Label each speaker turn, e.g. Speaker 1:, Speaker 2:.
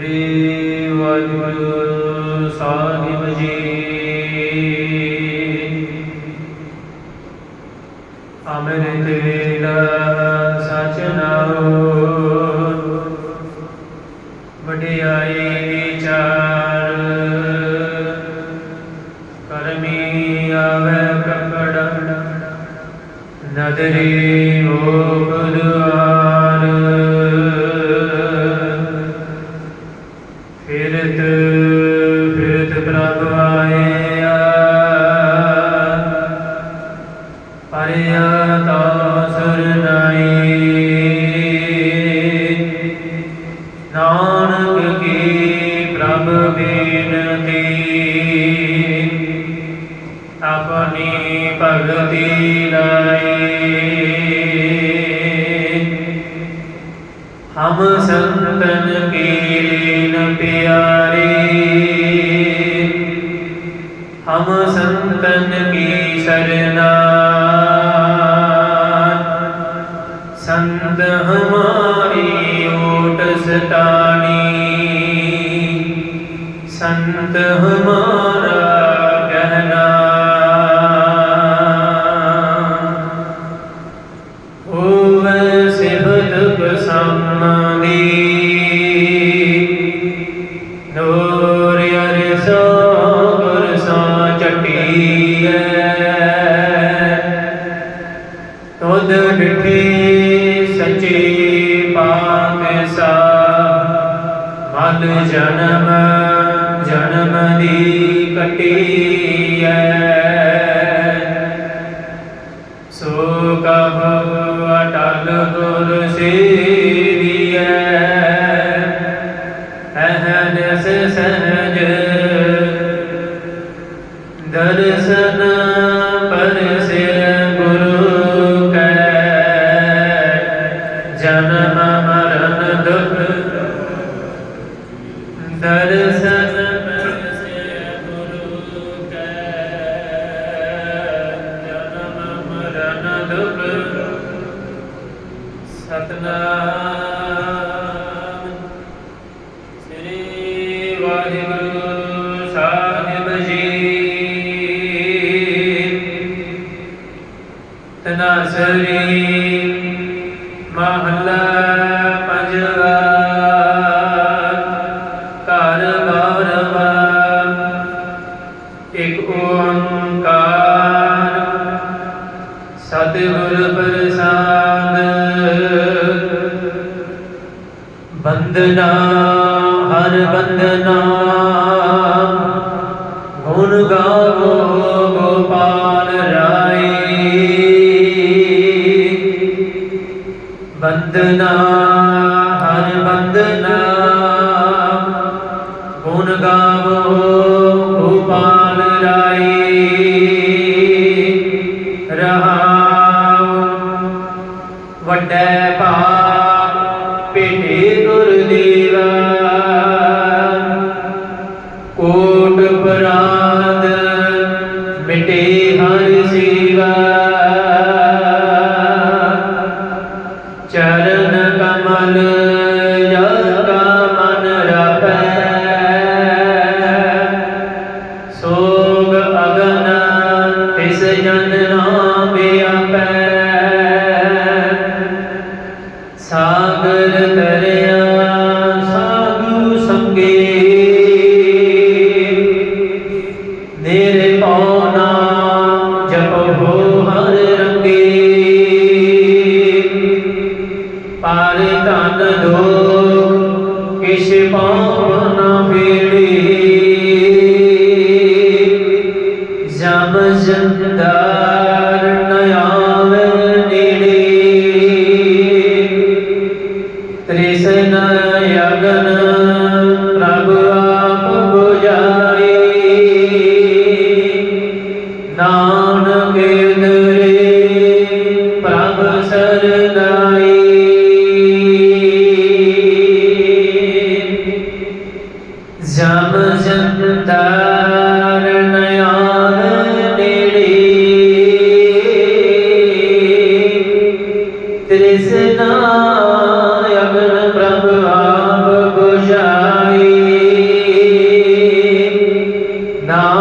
Speaker 1: ਸ੍ਰੀ ਵਾਹਿਗੁਰੂ ਸਾਹਿਬ ਜੀ। ਅਮਰਿਤ ਵੇਲਾ ਸਚ ਵਡਿਆਈ ਵਿਚਾਰ। ਕਰਮੀ ਆਵੇ ਕਪੜ ਨਦਰੀ ਓਪ ਦੁਆਰ। ਪਰਿਆ ਤਾ ਸਰਨਾਈ ਨਾਨਕ ਕੀ ਪ੍ਰਭ ਬੇਨਤੀ। ਆਪਣੀ ਭਗਤੀ ਲਾਈ। ਹਮ ਸੰਤਨ ਕੀ ਲੀਨ ਪਿਆਰੇ। ਹਮ ਸੰਤਨ ਕੀ ਸਰਨਾ। ਸੰਤ ਹਮਾਰਾ ਕਹਿਣਾ ਹੋਵੇ ਸਿਫਤ ਪਸੰਦੀ ਨੂਰ ਅਰਸਾ ਗੁਰਸਾ ਚਟੀਐ। ਤੁਧ ਡਿਠੀ ਸੱਚੀ ਪਾਕ ਸਾ ਮਨ ਜਨਮ ਦੀ ਕਟੀਐ ਸਤਨਾਮ। ਸ੍ਰੀ ਵਾਹਿਗੁਰੂ ਸਾਹਿਬ ਜੀ। ਤਨਾਸਰੀ ਮਹਲਾ ਪੰਜਵਾ। ਘਰ ਗੌਰਵਾ ਇਕ ਓੰਕਾਰ। ਸਤਿਗੁਰ ਪ੍ਰਸਾਦ। ਬੰਦਨਾ ਹਰ ਬੰਦਨਾ ਗੁਣ ਗਾਵੋ ਗੋਪਾਲ ਰਾਈ ਬੰਦਨਾ ਹਰ ਬੰਦਨਾ ਗੁਣ ਗਾਵੋ ਚਰਨ ਕਮਲ ਜਸ ਮਨ ਰਪੈ ਸੋਗ ਅਗਨ ਤਿਸ ਜਨ ਪਾਰੇ ਤਨ ਦੋ ਕਿਛ ਪਾਉ ਨਾ ਫੇੜੀ ਜਮ ਜੰਦਾਰ ਨਾਮ